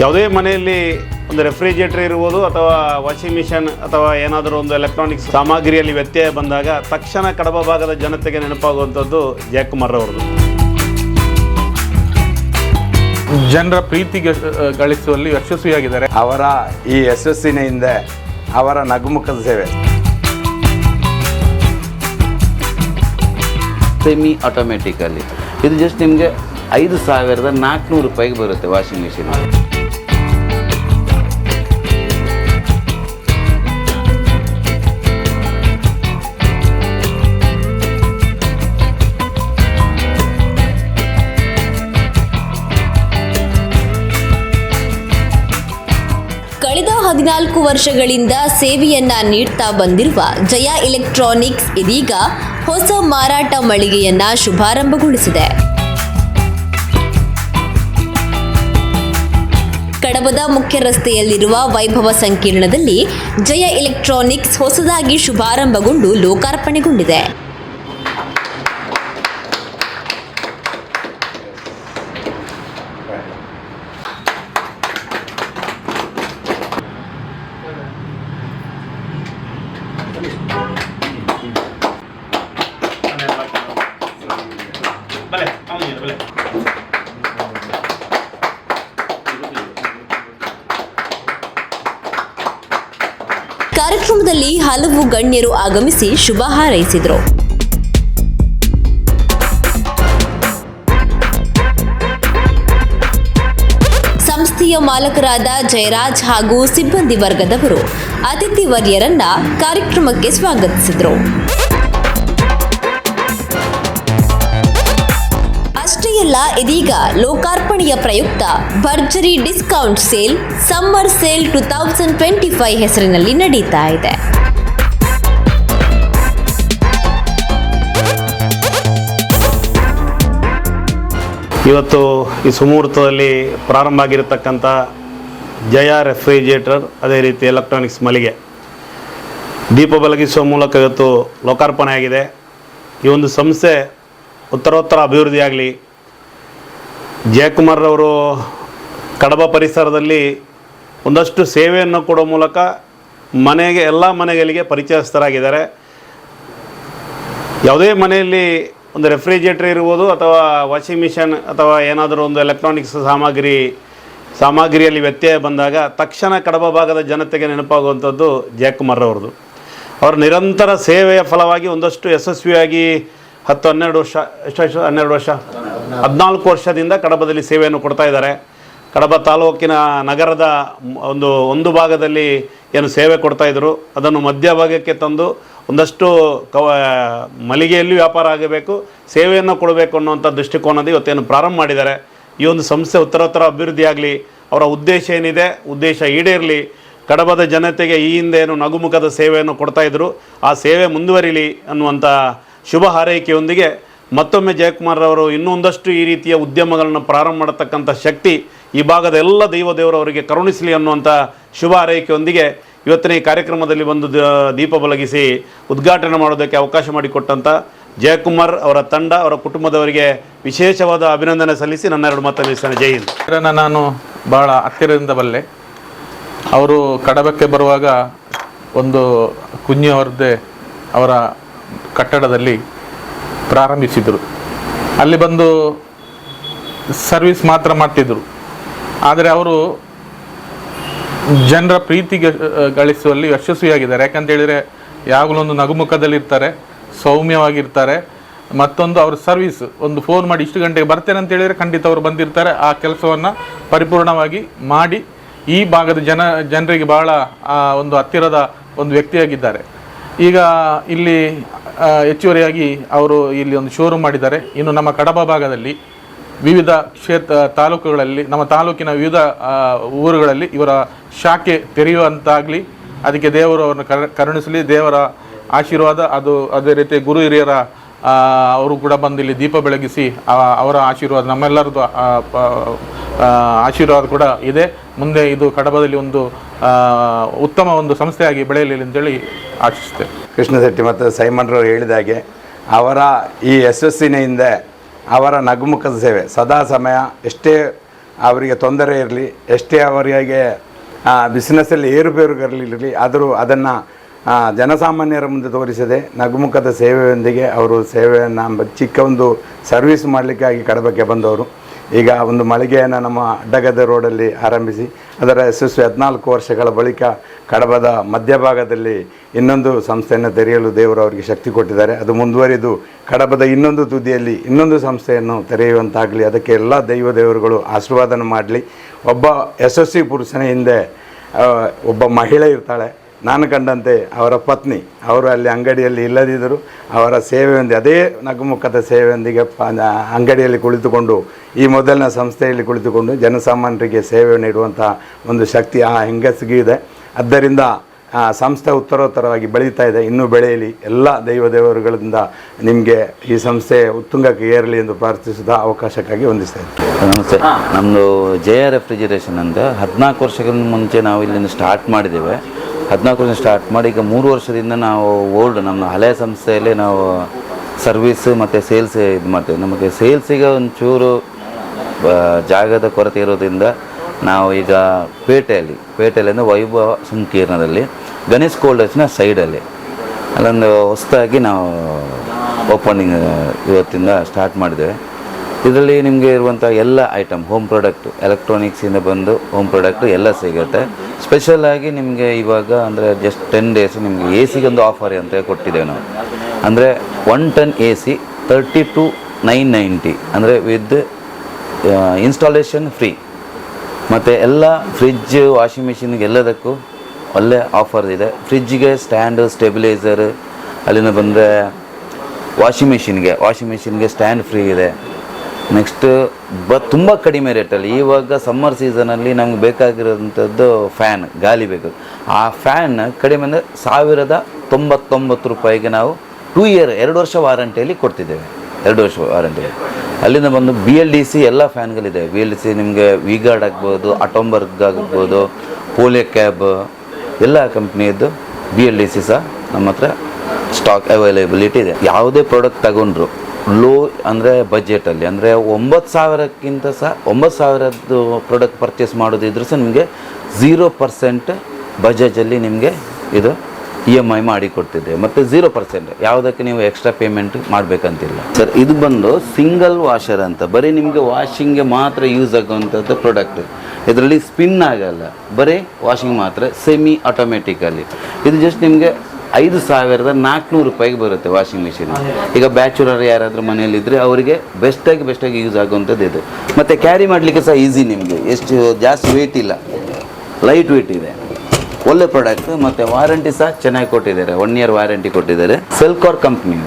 ಯಾವುದೇ ಮನೆಯಲ್ಲಿ ಒಂದು ರೆಫ್ರಿಜರೇಟರ್ ಇರ್ಬೋದು ಅಥವಾ ವಾಷಿಂಗ್ ಮಿಷನ್ ಅಥವಾ ಏನಾದರೂ ಒಂದು ಎಲೆಕ್ಟ್ರಾನಿಕ್ಸ್ ಸಾಮಗ್ರಿಯಲ್ಲಿ ವ್ಯತ್ಯಯ ಬಂದಾಗ ತಕ್ಷಣ ಕಡಬ ಭಾಗದ ಜನತೆಗೆ ನೆನಪಾಗುವಂಥದ್ದು ಜಯಕುಮಾರ್ ಅವ್ರದ್ದು ಜನರ ಪ್ರೀತಿಗೆ ಗಳಿಸುವಲ್ಲಿ ಯಶಸ್ವಿಯಾಗಿದ್ದಾರೆ. ಅವರ ಈ ಯಶಸ್ಸಿನ ಹಿಂದೆ ಅವರ ನಗುಮುಖದ ಸೇವೆ. ಸೆಮಿ ಆಟೋಮೆಟಿಕಲ್ಲಿ ಇದು ಜಸ್ಟ್ ನಿಮಗೆ ಐದು ಸಾವಿರದ ನಾಲ್ಕುನೂರು ರೂಪಾಯಿಗೆ ಬರುತ್ತೆ ವಾಷಿಂಗ್ ಮಿಷಿನ್. ಹದಿನಾಲ್ಕು ವರ್ಷಗಳಿಂದ ಸೇವೆಯನ್ನ ನೀಡ್ತಾ ಬಂದಿರುವ ಜಯ ಎಲೆಕ್ಟ್ರಾನಿಕ್ಸ್ ಇದೀಗ ಹೊಸ ಮಾರಾಟ ಮಳಿಗೆಯನ್ನ ಶುಭಾರಂಭಗೊಳಿಸಿದೆ. ಕಡಬದ ಮುಖ್ಯ ರಸ್ತೆಯಲ್ಲಿರುವ ವೈಭವ ಸಂಕೀರ್ಣದಲ್ಲಿ ಜಯ ಎಲೆಕ್ಟ್ರಾನಿಕ್ಸ್ ಹೊಸದಾಗಿ ಶುಭಾರಂಭಗೊಂಡು ಲೋಕಾರ್ಪಣೆಗೊಂಡಿದೆ. ಕಾರ್ಯಕ್ರಮದಲ್ಲಿ ಹಲವು ಗಣ್ಯರು ಆಗಮಿಸಿ ಶುಭ ಹಾರೈಸಿದರು. ಸಂಸ್ಥೆಯ ಮಾಲಕರಾದ ಜಯರಾಜ್ ಹಾಗೂ ಸಿಬ್ಬಂದಿ ವರ್ಗದವರು, ಅತಿಥಿ ವರ್ಯರನ್ನ ಕಾರ್ಯಕ್ರಮಕ್ಕೆ ಸ್ವಾಗತಿಸಿದರು. ಅಲ್ಲ ಇದೀಗ ಲೋಕಾರ್ಪಣೆಯ ಪ್ರಯುಕ್ತ ಭರ್ಜರಿ discount sale summer sale two thousand twenty five ಹೆಸರಿನಲ್ಲಿ ನಡೀತಾ ಇದೆ. ಇವತ್ತು ಈ ಸುಮುಹೂರ್ತದಲ್ಲಿ ಪ್ರಾರಂಭ ಆಗಿರತಕ್ಕಂಥ ಜಯ ರೆಫ್ರಿಜರೇಟರ್, ಅದೇ ರೀತಿ ಎಲೆಕ್ಟ್ರಾನಿಕ್ಸ್ ಮಳಿಗೆ. ದೀಪ ಬೆಳಗಿಸುವ ಮೂಲಕ ಇವತ್ತು ಲೋಕಾರ್ಪಣೆ ಆಗಿದೆ ಈ ಒಂದು ಸಂಸ್ಥೆ ಉತ್ತರೋತ್ತರ ಅಭಿವೃದ್ಧಿಯಾಗಲಿ ಜಯಕುಮಾರ್ ಅವರು ಕಡಬ ಪರಿಸರದಲ್ಲಿ ಒಂದಷ್ಟು ಸೇವೆಯನ್ನು ಕೊಡೋ ಮೂಲಕ ಮನೆಗೆ, ಎಲ್ಲ ಮನೆಗಳಿಗೆ ಪರಿಚಯಸ್ಥರಾಗಿದ್ದಾರೆ. ಯಾವುದೇ ಮನೆಯಲ್ಲಿ ಒಂದು ರೆಫ್ರಿಜರೇಟರ್ ಇರ್ಬೋದು ಅಥವಾ ವಾಷಿಂಗ್ ಮಿಷನ್ ಅಥವಾ ಏನಾದರೂ ಒಂದು ಎಲೆಕ್ಟ್ರಾನಿಕ್ಸ್ ಸಾಮಗ್ರಿ, ಸಾಮಗ್ರಿಯಲ್ಲಿ ವ್ಯತ್ಯಯ ಬಂದಾಗ ತಕ್ಷಣ ಕಡಬ ಭಾಗದ ಜನತೆಗೆ ನೆನಪಾಗುವಂಥದ್ದು ಜಯಕುಮಾರ್ ಅವ್ರದ್ದು ಅವರ ನಿರಂತರ ಸೇವೆಯ ಫಲವಾಗಿ ಒಂದಷ್ಟು ಯಶಸ್ವಿಯಾಗಿ ಹತ್ತು ಹನ್ನೆರಡು ವರ್ಷ, ಎಷ್ಟು ಹನ್ನೆರಡು ವರ್ಷ. ಹದಿನಾಲ್ಕು. ವರ್ಷದಿಂದ ಕಡಬದಲ್ಲಿ ಸೇವೆಯನ್ನು ಕೊಡ್ತಾ ಇದ್ದಾರೆ. ಕಡಬ ತಾಲೂಕಿನ ನಗರದ ಒಂದು ಒಂದು ಭಾಗದಲ್ಲಿ ಏನು ಸೇವೆ ಕೊಡ್ತಾ ಇದ್ದರು ಅದನ್ನು ಮಧ್ಯಭಾಗಕ್ಕೆ ತಂದು ಒಂದಷ್ಟು ಕವ ಮಲಿಗೆಯಲ್ಲಿ ವ್ಯಾಪಾರ ಆಗಬೇಕು, ಸೇವೆಯನ್ನು ಕೊಡಬೇಕು ಅನ್ನುವಂಥ ದೃಷ್ಟಿಕೋನದ ಇವತ್ತೇನು ಪ್ರಾರಂಭ ಮಾಡಿದ್ದಾರೆ. ಈ ಒಂದು ಸಂಸ್ಥೆ ಉತ್ತರೋತ್ತರ ಅಭಿವೃದ್ಧಿಯಾಗಲಿ ಅವರ ಉದ್ದೇಶ ಏನಿದೆ, ಉದ್ದೇಶ ಈಡೇರಲಿ, ಕಡಬದ ಜನತೆಗೆ ಈ ಹಿಂದೆ ನಗುಮುಖದ ಸೇವೆಯನ್ನು ಕೊಡ್ತಾಯಿದ್ರು ಆ ಸೇವೆ ಮುಂದುವರಿಲಿ ಅನ್ನುವಂಥ ಶುಭ ಹಾರೈಕೆಯೊಂದಿಗೆ ಮತ್ತೊಮ್ಮೆ ಜಯಕುಮಾರ್ ಅವರು ಇನ್ನೊಂದಷ್ಟು ಈ ರೀತಿಯ ಉದ್ಯಮಗಳನ್ನು ಪ್ರಾರಂಭ ಮಾಡತಕ್ಕಂಥ ಶಕ್ತಿ ಈ ಭಾಗದ ಎಲ್ಲ ದೈವ ದೇವರು ಅವರಿಗೆ ಕರುಣಿಸಲಿ ಅನ್ನುವಂಥ ಶುಭ ಹಾರೈಕೆಯೊಂದಿಗೆ ಇವತ್ತಿನ ಈ ಕಾರ್ಯಕ್ರಮದಲ್ಲಿ ಬಂದು ದೀಪ ಬಲಗಿಸಿ ಉದ್ಘಾಟನೆ ಮಾಡೋದಕ್ಕೆ ಅವಕಾಶ ಮಾಡಿಕೊಟ್ಟಂಥ ಜಯಕುಮಾರ್ ಅವರ ತಂಡ, ಅವರ ಕುಟುಂಬದವರಿಗೆ ವಿಶೇಷವಾದ ಅಭಿನಂದನೆ ಸಲ್ಲಿಸಿ ನನ್ನ ಎರಡು ಮಾತನ್ನು ನಿಲ್ಲಿಸ್ತೇನೆ ಜೈ ಹಿಂದ್. ನಾನು ಭಾಳ ಹತ್ತಿರದಿಂದ ಬಲ್ಲೆ. ಅವರು ಕಡಬಕ್ಕೆ ಬರುವಾಗ ಒಂದು ಕುಂಜಿ ಅವರದ್ದೇ ಅವರ ಕಟ್ಟಡದಲ್ಲಿ ಪ್ರಾರಂಭಿಸಿದರು. ಅಲ್ಲಿ ಬಂದು ಸರ್ವಿಸ್ ಮಾತ್ರ ಮಾಡ್ತಿದ್ದರು ಆದರೆ ಅವರು ಜನರ ಪ್ರೀತಿಗೆ ಗಳಿಸುವಲ್ಲಿ ಯಶಸ್ವಿಯಾಗಿದ್ದಾರೆ. ಯಾಕಂತೇಳಿದರೆ ಯಾವಾಗಲೂ ಒಂದು ನಗುಮುಖದಲ್ಲಿರ್ತಾರೆ, ಸೌಮ್ಯವಾಗಿರ್ತಾರೆ. ಮತ್ತೊಂದು ಅವ್ರ ಸರ್ವಿಸ್, ಒಂದು ಫೋನ್ ಮಾಡಿ ಇಷ್ಟು ಗಂಟೆಗೆ ಬರ್ತೇನೆ ಅಂತ ಹೇಳಿದರೆ ಖಂಡಿತ ಅವರು ಬಂದಿರ್ತಾರೆ. ಆ ಕೆಲಸವನ್ನು ಪರಿಪೂರ್ಣವಾಗಿ ಮಾಡಿ ಈ ಭಾಗದ ಜನ, ಜನರಿಗೆ ಬಹಳ ಒಂದು ಹತ್ತಿರದ ಒಂದು ವ್ಯಕ್ತಿಯಾಗಿದ್ದಾರೆ. ಈಗ ಇಲ್ಲಿ ಹೆಚ್ಚುವರಿಯಾಗಿ ಅವರು ಇಲ್ಲಿ ಒಂದು ಶೋರೂಮ್ ಮಾಡಿದ್ದಾರೆ. ಇನ್ನು ನಮ್ಮ ಕಡಬ ಭಾಗದಲ್ಲಿ ವಿವಿಧ ಕ್ಷೇತ್ರ ತಾಲೂಕುಗಳಲ್ಲಿ, ನಮ್ಮ ತಾಲೂಕಿನ ವಿವಿಧ ಊರುಗಳಲ್ಲಿ ಇವರ ಶಾಖೆ ತೆರೆಯುವಂತಾಗಲಿ, ಅದಕ್ಕೆ ದೇವರು ಅವರನ್ನು ಕರ, ಕರುಣಿಸಲಿ, ದೇವರ ಆಶೀರ್ವಾದ, ಅದು, ಅದೇ ರೀತಿ ಗುರು ಹಿರಿಯರ ಅವರು ಕೂಡ ಬಂದು ಇಲ್ಲಿ ದೀಪ ಬೆಳಗಿಸಿ ಅವರ ಆಶೀರ್ವಾದ, ನಮ್ಮೆಲ್ಲರದ್ದು ಆಶೀರ್ವಾದ ಕೂಡ ಇದೆ. ಮುಂದೆ ಇದು ಕಡಬದಲ್ಲಿ ಒಂದು ಉತ್ತಮ ಒಂದು ಸಂಸ್ಥೆಯಾಗಿ ಬೆಳೆಯಲಿ ಅಂತೇಳಿ ಆಶಿಸ್ತೇವೆ ಕೃಷ್ಣ ಶೆಟ್ಟಿ, ಮತ್ತು ಸೈಮನ್ರವರು ಹೇಳಿದ ಹಾಗೆ, ಅವರ ಈ ಯಶಸ್ಸಿನ ಹಿಂದೆ ಅವರ ನಗುಮುಖದ ಸೇವೆ, ಸದಾ ಸಮಯ, ಎಷ್ಟೇ ಅವರಿಗೆ ತೊಂದರೆ ಇರಲಿ, ಎಷ್ಟೇ ಅವರಿಗೆ ಬಿಸ್ನೆಸ್ಸಲ್ಲಿ ಏರುಪೇರುಗಳಿರಲಿ ಆದರೂ ಅದನ್ನು ಜನಸಾಮಾನ್ಯರ ಮುಂದೆ ತೋರಿಸದೆ ನಗುಮುಖದ ಸೇವೆಯೊಂದಿಗೆ ಅವರು ಸೇವೆಯನ್ನು, ಚಿಕ್ಕ ಒಂದು ಸರ್ವಿಸ್ ಮಾಡಲಿಕ್ಕಾಗಿ ಕಡಬಕ್ಕೆ ಬಂದವರು. ಈಗ ಒಂದು ಮಳಿಗೆಯನ್ನು ನಮ್ಮ ಅಡ್ಡಗದ್ದೆ ರೋಡಲ್ಲಿ ಆರಂಭಿಸಿ, ಅದರ ಯಶಸ್ವಿ ಹದಿನಾಲ್ಕು ವರ್ಷಗಳ ಬಳಿಕ ಕಡಬದ ಮಧ್ಯಭಾಗದಲ್ಲಿ ಇನ್ನೊಂದು ಸಂಸ್ಥೆಯನ್ನು ತೆರೆಯಲು ದೇವರು ಅವರಿಗೆ ಶಕ್ತಿ ಕೊಟ್ಟಿದ್ದಾರೆ. ಅದು ಮುಂದುವರಿದು ಕಡಬದ ಇನ್ನೊಂದು ತುದಿಯಲ್ಲಿ ಇನ್ನೊಂದು ಸಂಸ್ಥೆಯನ್ನು ತೆರೆಯುವಂತಾಗಲಿ, ಅದಕ್ಕೆ ಎಲ್ಲ ದೈವ ದೇವರುಗಳು ಆಶೀರ್ವಾದನ ಮಾಡಲಿ. ಒಬ್ಬ ಯಶಸ್ವಿ ಪುರುಷನ ಹಿಂದೆ ಒಬ್ಬ ಮಹಿಳೆ ಇರ್ತಾಳೆ. ನಾನು ಕಂಡಂತೆ ಅವರ ಪತ್ನಿ ಅವರು ಅಲ್ಲಿ ಅಂಗಡಿಯಲ್ಲಿ ಇಲ್ಲದಿದ್ದರು ಅವರ ಸೇವೆಯೊಂದಿಗೆ ಅದೇ ನಗುಮುಖದ ಸೇವೆಯೊಂದಿಗೆ ಪ ಅಂಗಡಿಯಲ್ಲಿ ಕುಳಿತುಕೊಂಡು ಈ ಮೊದಲಿನ ಸಂಸ್ಥೆಯಲ್ಲಿ ಕುಳಿತುಕೊಂಡು ಜನಸಾಮಾನ್ಯರಿಗೆ ಸೇವೆ ನೀಡುವಂಥ ಒಂದು ಶಕ್ತಿ ಆ ಹೆಂಗಸಿಗೆ ಇದೆ. ಆದ್ದರಿಂದ ಆ ಸಂಸ್ಥೆ ಉತ್ತರೋತ್ತರವಾಗಿ ಬೆಳೀತಾ ಇದೆ. ಇನ್ನೂ ಬೆಳೆಯಲಿ ಎಲ್ಲ ದೈವ ದೇವರುಗಳಿಂದ ನಿಮಗೆ ಈ ಸಂಸ್ಥೆ ಉತ್ತುಂಗಕ್ಕೆ ಏರಲಿ ಎಂದು ಪ್ರಾರ್ಥಿಸಿದ ಅವಕಾಶಕ್ಕಾಗಿ ಹೊಂದಿಸ್ತಾ ಇದ್ದೀನಿ. ನಮಸ್ತೆ. ನಮ್ಮದು ಜಯ ರೆಫ್ರಿಜರೇಷನ್ ಅಂತ ಹದಿನಾಲ್ಕು ವರ್ಷಗಳ ಮುಂಚೆ ನಾವು ಇಲ್ಲಿಂದ ಸ್ಟಾರ್ಟ್ ಮಾಡಿದ್ದೇವೆ. ಹದಿನಾಲ್ಕು ವರ್ಷ ಸ್ಟಾರ್ಟ್ ಮಾಡಿ ಈಗ ಮೂರು ವರ್ಷದಿಂದ ನಾವು ಓಲ್ಡ್ ನಮ್ಮ ಹಳೆಯ ಸಂಸ್ಥೆಯಲ್ಲಿ ನಾವು ಸರ್ವಿಸ್ ಮತ್ತು ಸೇಲ್ಸ್ ಇದು ಮಾಡ್ತೇವೆ. ನಮಗೆ ಸೇಲ್ಸಿಗೆ ಒಂಚೂರು ಜಾಗದ ಕೊರತೆ ಇರೋದ್ರಿಂದ ನಾವು ಈಗ ಪೇಟೆಯಲ್ಲಿ ಪೇಟೆಯಲ್ಲಿ ಅಂದರೆ ವೈಭವ ಸಂಕೀರ್ಣದಲ್ಲಿ, ಗಣೇಶ್ ಕೋಲ್ಡರ್ಸ್ನ ಸೈಡಲ್ಲಿ ಅಲ್ಲೊಂದು ಹೊಸದಾಗಿ ನಾವು ಓಪನಿಂಗ್ ಇವತ್ತಿಂದ ಸ್ಟಾರ್ಟ್ ಮಾಡಿದ್ದೇವೆ. ಇದರಲ್ಲಿ ನಿಮಗೆ ಇರುವಂಥ ಎಲ್ಲ ಐಟಮ್ ಹೋಮ್ ಪ್ರಾಡಕ್ಟ್ ಎಲೆಕ್ಟ್ರಾನಿಕ್ಸಿಂದ ಬಂದು ಹೋಮ್ ಪ್ರಾಡಕ್ಟ್ ಎಲ್ಲ ಸಿಗುತ್ತೆ. ಸ್ಪೆಷಲ್ ಆಗಿ ನಿಮಗೆ ಇವಾಗ ಅಂದರೆ ಜಸ್ಟ್ ಟೆನ್ ಡೇಸ್ ನಿಮಗೆ ಎ ಸಿಗೊಂದು ಆಫರ್ ಅಂತ ಕೊಟ್ಟಿದ್ದೇವೆ ನಾವು. ಅಂದರೆ one ton A C thirty two nine ninety ಅಂದರೆ ವಿತ್ ಇನ್ಸ್ಟಾಲೇಷನ್ ಫ್ರೀ ಮತ್ತು ಎಲ್ಲ ಫ್ರಿಜ್ ವಾಷಿಂಗ್ ಮಿಷಿನ್ಗೆ ಎಲ್ಲದಕ್ಕೂ ಒಳ್ಳೆ ಆಫರ್ ಇದೆ. ಫ್ರಿಜ್ಗೆ ಸ್ಟ್ಯಾಂಡು ಸ್ಟೆಬಿಲೈಸರ್ ಅಲ್ಲಿಂದ ಬಂದರೆ ವಾಷಿಂಗ್ ಮಿಷಿನ್ಗೆ ವಾಷಿಂಗ್ ಮಿಷಿನ್ಗೆ ಸ್ಟ್ಯಾಂಡ್ ಫ್ರೀ ಇದೆ. ನೆಕ್ಸ್ಟ್ ಬ ತುಂಬ ಕಡಿಮೆ ರೇಟಲ್ಲಿ ಇವಾಗ ಸಮ್ಮರ್ ಸೀಸನಲ್ಲಿ ನಮ್ಗೆ ಬೇಕಾಗಿರೋಂಥದ್ದು ಫ್ಯಾನ್ ಗಾಲಿ ಬೇಕು. ಆ ಫ್ಯಾನ್ ಕಡಿಮೆ ಅಂದರೆ ಸಾವಿರದ ತೊಂಬತ್ತೊಂಬತ್ತು ರೂಪಾಯಿಗೆ ನಾವು ಟೂ ಇಯರ್ ಎರಡು ವರ್ಷ ವಾರಂಟಿಯಲ್ಲಿ ಕೊಡ್ತಿದ್ದೇವೆ. ಎರಡು ವರ್ಷ ವಾರಂಟಿ ಅಲ್ಲಿಂದ ಬಂದು ಬಿ ಎಲ್ ಡಿ ಸಿ ಎಲ್ಲ ಫ್ಯಾನ್ಗಳಿದೆ ಬಿ ಎಲ್ ಡಿ ಸಿ ನಿಮಗೆ ವಿಗಾರ್ಡ್ ಆಗ್ಬೋದು ಅಟೋಂಬರ್ಗ್ ಆಗ್ಬೋದು ಪೋಲಿಯ ಕ್ಯಾಬ್ ಎಲ್ಲ ಕಂಪ್ನಿಯದ್ದು ಬಿ ಎಲ್ ಡಿ ಸಿ ಸಹ ನಮ್ಮ ಹತ್ರ ಸ್ಟಾಕ್ ಅವೈಲೇಬಿಲಿಟಿ ಇದೆ. ಯಾವುದೇ ಪ್ರಾಡಕ್ಟ್ ತಗೊಂಡ್ರು ಲೋ ಅಂದರೆ ಬಜೆಟಲ್ಲಿ, ಅಂದರೆ ಒಂಬತ್ತು ಸಾವಿರಕ್ಕಿಂತ ಸಹ ಒಂಬತ್ತು ಸಾವಿರದ್ದು ಪ್ರಾಡಕ್ಟ್ ಪರ್ಚೇಸ್ ಮಾಡೋದಿದ್ರು ಸಹ ನಿಮಗೆ ಝೀರೋ ಪರ್ಸೆಂಟ್ ಬಜಾಜಲ್ಲಿ ನಿಮಗೆ ಇದು ಇ ಎಂ ಐ ಮಾಡಿ ಕೊಡ್ತಿದೆ. ಮತ್ತು ಝೀರೋ ಪರ್ಸೆಂಟ್ ಯಾವುದಕ್ಕೆ ನೀವು ಎಕ್ಸ್ಟ್ರಾ ಪೇಮೆಂಟ್ ಮಾಡಬೇಕಂತಿಲ್ಲ. ಸರ್, ಇದು ಬಂದು ಸಿಂಗಲ್ ವಾಷರ್ ಅಂತ, ಬರೀ ನಿಮಗೆ ವಾಷಿಂಗ್ಗೆ ಮಾತ್ರ ಯೂಸ್ ಆಗುವಂಥದ್ದು ಪ್ರಾಡಕ್ಟ್ ಇದರಲ್ಲಿ ಸ್ಪಿನ್ ಆಗಲ್ಲ, ಬರೀ ವಾಷಿಂಗ್ ಮಾತ್ರ ಸೆಮಿ ಆಟೋಮೆಟಿಕಲ್ಲಿ ಇದು ಜಸ್ಟ್ ನಿಮಗೆ ಐದು ಸಾವಿರದ ನಾಲ್ಕುನೂರು ರೂಪಾಯಿಗೆ ಬರುತ್ತೆ ವಾಷಿಂಗ್ ಮಿಷಿನ್ ಈಗ ಬ್ಯಾಚುಲರ್ ಯಾರಾದರೂ ಮನೆಯಲ್ಲಿದ್ದರೆ ಅವರಿಗೆ ಬೆಸ್ಟಾಗಿ ಬೆಸ್ಟಾಗಿ ಯೂಸ್ ಆಗುವಂಥದ್ದು ಇದು. ಮತ್ತು ಕ್ಯಾರಿ ಮಾಡಲಿಕ್ಕೆ ಸಹ ಈಸಿ ನಿಮಗೆ. ಎಷ್ಟು ಜಾಸ್ತಿ ವೆಯ್ಟ್ ಇಲ್ಲ. ಲೈಟ್ ವೆಯ್ಟ್ ಇದೆ. ಒಳ್ಳೆ ಪ್ರಾಡಕ್ಟ್ ಮತ್ತು ವಾರಂಟಿ ಸಹ ಚೆನ್ನಾಗಿ ಕೊಟ್ಟಿದ್ದಾರೆ. ಒನ್ ಇಯರ್ ವಾರಂಟಿ ಕೊಟ್ಟಿದ್ದಾರೆ. ಸೆಲ್ಕಾರ್ ಕಂಪ್ನಿ